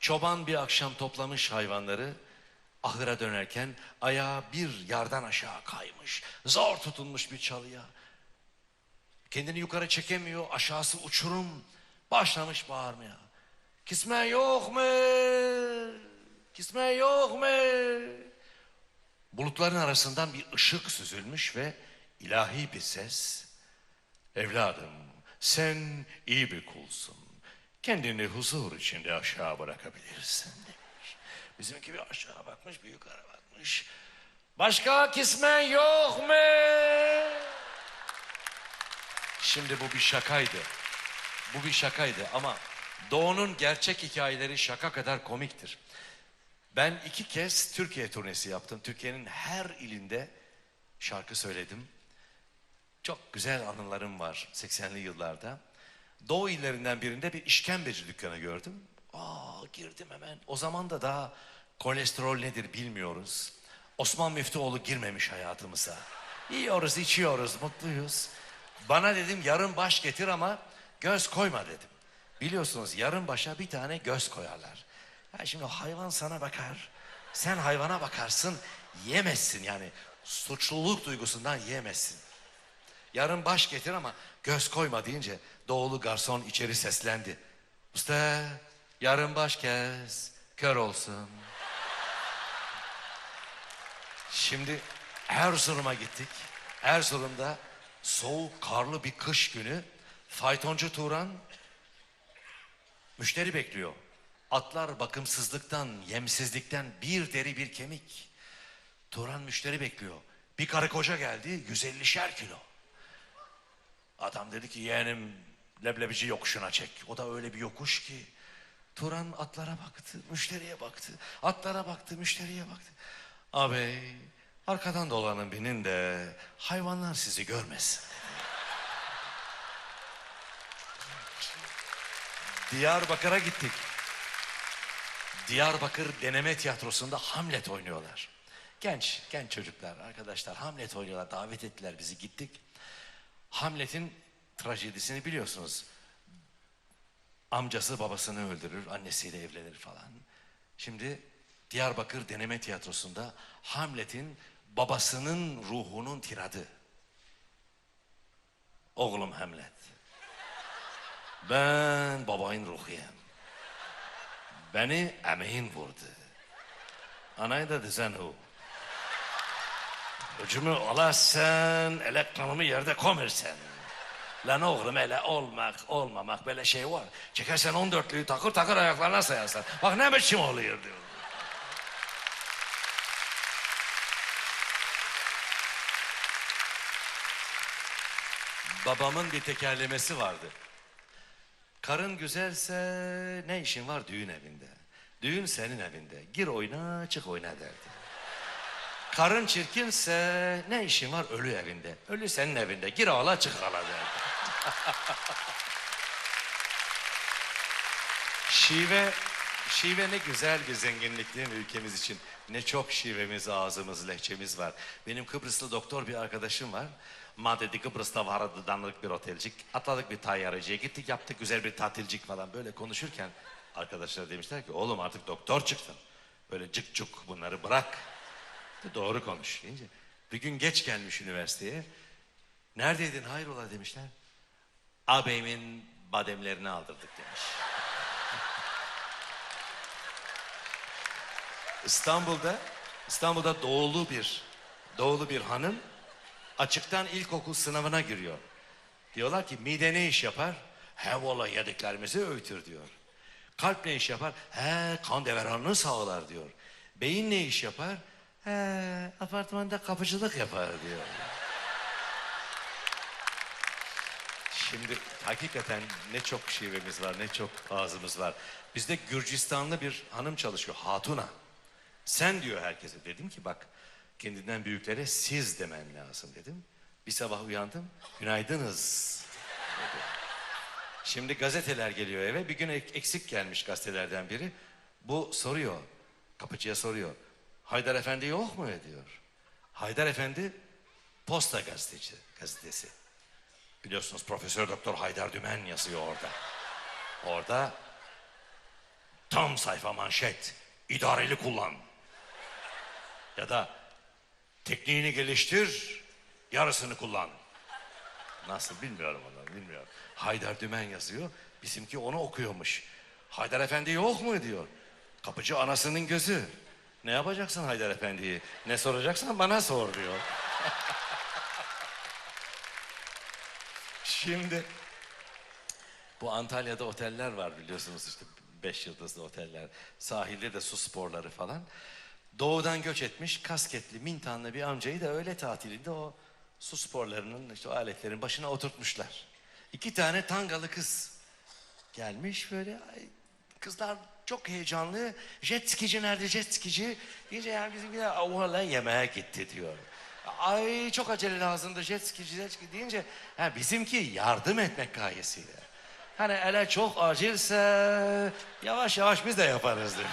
Çoban bir akşam toplamış hayvanları. Ahıra dönerken ayağı bir yardan aşağı kaymış. Zor tutunmuş bir çalıya. Kendini yukarı çekemiyor. Aşağısı uçurum. Başlamış bağırmaya. Kisme yok mu? Kisme yok mu? Bulutların arasından bir ışık süzülmüş ve ilahi bir ses. Evladım sen iyi bir kulsun. Kendini huzur içinde aşağı bırakabilirsin demiş. Bizimki bir aşağı bakmış bir yukarı bakmış. Başka kismen yok mu? Şimdi bu bir şakaydı. Bu bir şakaydı ama Doğu'nun gerçek hikayeleri şaka kadar komiktir. Ben iki kez Türkiye turnesi yaptım. Türkiye'nin her ilinde şarkı söyledim. Çok güzel anılarım var 80'li yıllarda. Doğu illerinden birinde bir işkembeci dükkanı gördüm. Aa girdim hemen. O zaman da daha kolesterol nedir bilmiyoruz. Osman Müftüoğlu girmemiş hayatımıza. Yiyoruz, içiyoruz, mutluyuz. Bana dedim yarım baş getir ama göz koyma dedim. Biliyorsunuz yarım başa bir tane göz koyarlar. Ya şimdi hayvan sana bakar. Sen hayvana bakarsın yemezsin yani. Suçluluk duygusundan yemezsin. Yarın baş getir ama göz koyma deyince doğulu garson içeri seslendi. Usta yarın baş kes kör olsun. Şimdi Erzurum'a gittik. Erzurum'da soğuk karlı bir kış günü faytoncu Turan müşteri bekliyor. Atlar bakımsızlıktan, yemsizlikten bir deri bir kemik. Turan müşteri bekliyor. Bir karı koca geldi 150'şer kilo. Adam dedi ki yeğenim leblebici yokuşuna çek. O da öyle bir yokuş ki. Turan atlara baktı, müşteriye baktı. Atlara baktı, müşteriye baktı. Ağabey arkadan dolanın binin de hayvanlar sizi görmesin. Diyarbakır'a gittik. Diyarbakır Deneme Tiyatrosu'nda Hamlet oynuyorlar. Genç, genç çocuklar, arkadaşlar Hamlet oynuyorlar. Davet ettiler bizi gittik. Hamlet'in trajedisini biliyorsunuz. Amcası babasını öldürür, annesiyle evlenir falan. Şimdi Diyarbakır Deneme Tiyatrosu'nda Hamlet'in babasının ruhunun tiradı. Oğlum Hamlet. Ben babayın ruhuyum. Beni emeğin vurdu. Anayı da dizen o. Ucumu alasın, ele kanımı yerde komirsen. Lan oğlum ele olmak, olmamak böyle şey var. Çekersen on dörtlüyü takır takır ayaklarına sayarsan. Bak ne biçim oluyor diyor. Babamın bir tekerlemesi vardı. Karın güzelse ne işin var düğün evinde? Düğün senin evinde. Gir oyna çık oyna derdi. Karın çirkinse ne işin var ölü evinde? Ölü senin evinde. Gir ağla çık ağla derdi. şive, şive ne güzel bir zenginlik değil mi ülkemiz için? Ne çok şivemiz, ağzımız, lehçemiz var. Benim Kıbrıslı doktor bir arkadaşım var. Ma Kıbrıs'ta vardı danlık bir otelcik. Atladık bir tayyareciye gittik yaptık güzel bir tatilcik falan. Böyle konuşurken arkadaşlar demişler ki oğlum artık doktor çıktın. Böyle cık cuk bunları bırak. Doğru konuş deyince. Bir gün geç gelmiş üniversiteye. Neredeydin hayrola demişler. Ağabeyimin bademlerini aldırdık demiş. İstanbul'da İstanbul'da doğulu bir doğulu bir hanım açıktan ilkokul sınavına giriyor. Diyorlar ki mide ne iş yapar? He valla yediklerimizi öğütür diyor. Kalp ne iş yapar? He kan deveranını sağlar diyor. Beyin ne iş yapar? He apartmanda kapıcılık yapar diyor. Şimdi hakikaten ne çok şivemiz var, ne çok ağzımız var. Bizde Gürcistanlı bir hanım çalışıyor, Hatuna. Sen diyor herkese. Dedim ki bak kendinden büyüklere siz demen lazım dedim. Bir sabah uyandım, günaydınız dedi. Şimdi gazeteler geliyor eve. Bir gün ek- eksik gelmiş gazetelerden biri. Bu soruyor, kapıcıya soruyor. Haydar Efendi yok mu diyor. Haydar Efendi posta gazeteci, gazetesi. Biliyorsunuz Profesör Doktor Haydar Dümen yazıyor orada. Orada tam sayfa manşet, idareli kullan. Ya da tekniğini geliştir, yarısını kullan. Nasıl bilmiyorum onu, bilmiyorum. Haydar Dümen yazıyor, bizimki onu okuyormuş. Haydar Efendi yok mu diyor. Kapıcı anasının gözü. Ne yapacaksın Haydar Efendi'yi? Ne soracaksan bana sor diyor. Şimdi bu Antalya'da oteller var biliyorsunuz işte beş yıldızlı oteller. Sahilde de su sporları falan. Doğudan göç etmiş kasketli mintanlı bir amcayı da öğle tatilinde o su sporlarının işte o aletlerin başına oturtmuşlar. İki tane tangalı kız gelmiş böyle kızlar çok heyecanlı. Jet skici nerede jet skici? Deyince yani bizimkiler valla yemeğe gitti diyor. Ay çok acele lazımdı jet skici jet skici deyince ha, bizimki yardım etmek gayesiyle. Hani ele çok acilse yavaş yavaş biz de yaparız diyor.